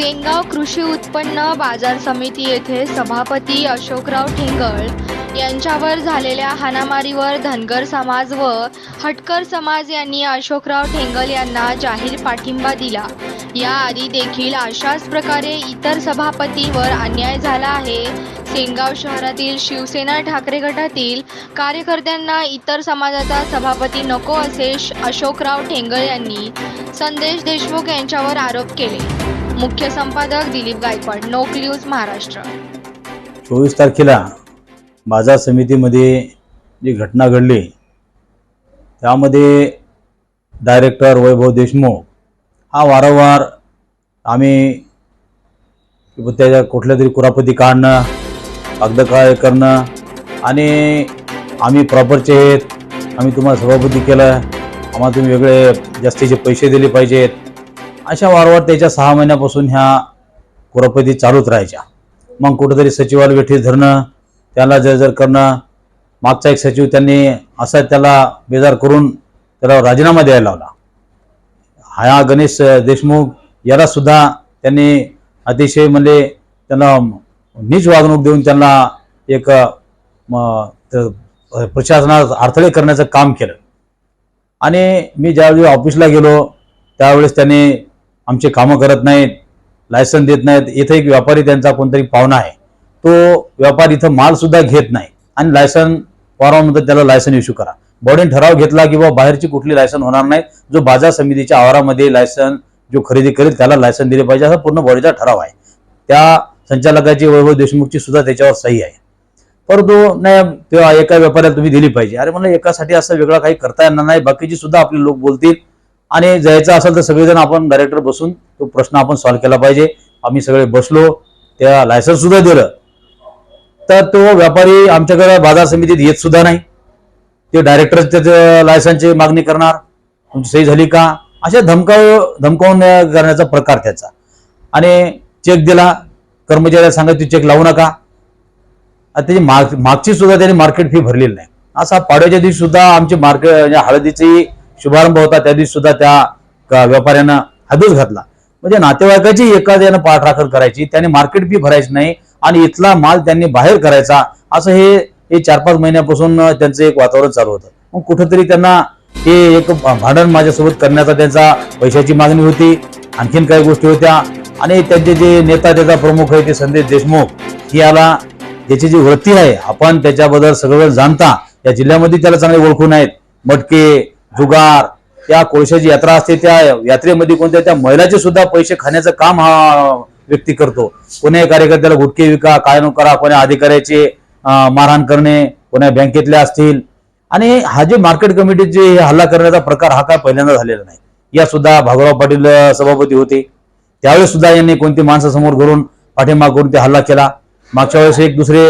सेनगाव कृषी उत्पन्न बाजार समिती येथे सभापती अशोकराव ठेंगळ यांच्यावर झालेल्या हाणामारीवर धनगर समाज व हटकर समाज यांनी अशोकराव ठेंगल यांना जाहीर पाठिंबा दिला. याआधी देखील अशाच प्रकारे इतर सभापतीवर अन्याय झाला आहे. सेनगाव शहरातील शिवसेना ठाकरे गटातील कार्यकर्त्यांना इतर समाजाचा सभापती नको असे अशोकराव ठेंगळ यांनी संदेश देशमुख यांच्यावर आरोप केले. मुख्य संपादक दिलीप गायकवाड नोक न्यूज महाराष्ट्र. चोवीस तारखेला बाजार समितीमध्ये जी घटना घडली त्यामध्ये डायरेक्टर वैभव देशमुख हा वारंवार आम्ही त्याच्या कुठल्या तरी कुरापती काढणं कागद करणं आणि आम्ही प्रॉपरचे आहेत आम्ही तुम्हाला सभापती केलं. आम्हाला तुम्ही वेगळे जास्तीचे पैसे दिले पाहिजेत. अशा वारंवार त्याच्या सहा महिन्यापासून ह्या कुरापती चालूच राहायच्या. मग कुठेतरी सचिवाला वेठीस धरणं त्याला जर जर करणं मागचा एक सचिव त्यांनी असा त्याला बेजार करून त्याला राजीनामा द्यायला लावला. हा गणेश देशमुख याला सुद्धा त्यांनी अतिशय म्हणजे त्यांना नीच वागणूक देऊन त्यांना एक त- प्रशासनात अडथळे करण्याचं काम केलं. आणि मी ज्यावेळी ऑफिसला गेलो त्यावेळेस त्यांनी आमचे कामं करत नाहीत लायसन देत नाहीत इथं एक व्यापारी त्यांचा कोणतरी पाहुणा आहे. तो व्यापारी इथं मालसुद्धा घेत नाही आणि लायसन वारंवार त्याला लायसन इश्यू करा. बॉडीने ठराव घेतला की बाबा बाहेरची कुठली लायसन होणार नाही जो बाजार समितीच्या आवारामध्ये लायसन जो खरेदी करेल त्याला लायसन दिले पाहिजे असा पूर्ण बॉडीचा ठराव आहे. त्या संचालकाची वैभव देशमुखची सुद्धा त्याच्यावर सही आहे. परंतु नाही तेव्हा एका व्यापाऱ्याला तुम्ही दिली पाहिजे. अरे म्हणलं एकासाठी असं वेगळं काही करता येणार नाही बाकीची सुद्धा आपले लोक बोलतील. आणि जायचं असेल तर सगळेजण आपण डायरेक्टर बसून तो प्रश्न आपण सॉल्व्ह केला पाहिजे. आम्ही सगळे बसलो त्या लायसन्स सुद्धा दिलं. तर तो व्यापारी आमच्याकडे बाजार समितीत येत सुद्धा नाही. ते डायरेक्टर त्याचं लायसन्सची मागणी करणार. तुमची सही झाली का? अशा धमकाव धमकावून करण्याचा प्रकार त्याचा. आणि चेक दिला. कर्मचाऱ्याला सांगा चेक लावू नका. आता त्याची माग मागची सुद्धा त्यांनी मार्केट फी भरलेली नाही. असा पाडव्याच्या दिवशी सुद्धा आमची मार्केट म्हणजे हळदीची शुभारंभ होता. त्या दिवशी सुद्धा त्या व्यापाऱ्यानं हादूस घातला. म्हणजे नातेवाईकाची एखाद्यानं पाठराखण करायची त्याने मार्केट बी भरायची नाही आणि इथला माल त्यांनी बाहेर करायचा असं हे हे चार पाच महिन्यापासून त्यांचं एक वातावरण चालू होतं. मग कुठंतरी त्यांना हे एक भांडण माझ्यासोबत करण्याचा त्यांचा पैशाची मागणी होती आणखीन काही गोष्टी होत्या. आणि त्यांचे जे नेता त्याचा प्रमुख आहे ते संदेश देशमुख ही याला त्याची जी वृत्ती आहे आपण त्याच्याबद्दल सगळं जाणता. या जिल्ह्यामध्ये त्याला चांगले ओळखून आहेत मटके जुगार त्या कोळशाची यात्रा असते त्या यात्रेमध्ये कोणत्या त्या महिलाचे सुद्धा पैसे खाण्याचं काम हा व्यक्ती करतो. कोण्या कार्यकर्त्याला गुटके विका काय न करा कोण्या अधिकाऱ्याचे मारहाण करणे कोण्या बँकेतल्या असतील. आणि हा जे मार्केट कमिटीचे हल्ला करण्याचा प्रकार हा काय पहिल्यांदा झालेला नाही. या सुद्धा भागवराव पाटील सभापती होते. त्यावेळेस सुद्धा यांनी कोणती माणसं समोर करून पाठीमाग करून ते हल्ला केला. मागच्या वेळेस एक दुसरे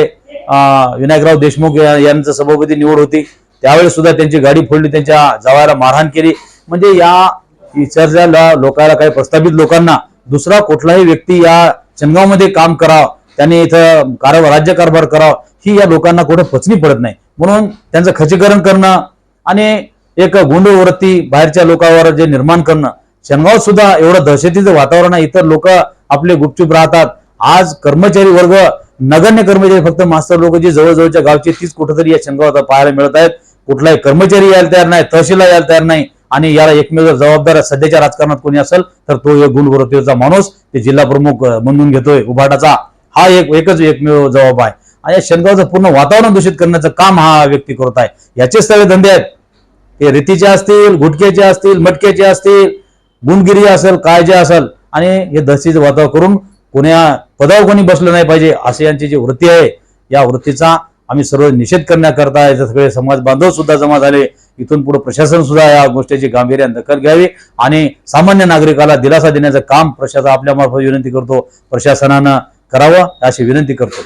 अं, विनायकराव देशमुख यांचं सभापती निवड होती. त्यावेळेस सुद्धा त्यांची गाडी फोडली त्यांच्या जावायला मारहाण केली. म्हणजे या इचरच्या लोकांना काही प्रस्थापित लोकांना दुसरा कुठलाही व्यक्ती या चंदगावमध्ये काम करावं त्यांनी इथं कारभार राज्य कारभार करावा ही या लोकांना कुठं पचनी पडत नाही. म्हणून त्यांचं खचीकरण करणं आणि एक गुंडवृत्ती बाहेरच्या लोकांवर जे निर्माण करणं शनगाव सुद्धा एवढं दहशतीचं वातावरण आहे. इतर लोक आपले गुपचूप राहतात. आज कर्मचारी वर्ग नगण्य कर्मचारी फक्त मास्तर लोक जे जवळजवळच्या गावचे तीच कुठेतरी या शनगावात पाहायला मिळत आहेत. कुठलाही कर्मचारी यायला तयार नाही तहसीलला यायला तयार नाही आणि याला एकमेव जर जबाबदार सध्याच्या राजकारणात कोणी असेल तर तो एक गुणवृत्तीचा माणूस ते जिल्हा प्रमुख म्हणून घेतोय उभाटाचा. हा एक एकच एकमेव जबाब आहे. आणि या शनगावचं पूर्ण वातावरण दूषित करण्याचं काम हा व्यक्ती करत आहे. याचे सगळे धंदे आहेत. ते रेतीचे असतील गुटक्याचे असतील मटक्याचे असतील गुणगिरी असेल काय जे असेल आणि हे दहशतीचं वातावरण करून कोण्या पदावर कोणी बसलं नाही पाहिजे असे यांची जी वृत्ती आहे या वृत्तीचा आम्ही सर्व निषेध करण्याकरता याचे सगळे समाज बांधव सुद्धा जमा झाले. इथून पुढे प्रशासन सुद्धा या गोष्टीची गांभीर्याने दखल घ्यावी आणि सामान्य नागरिकाला दिलासा देण्याचं काम प्रशासन आपल्या मार्फत विनंती करतो. प्रशासनानं करावं अशी विनंती करतो.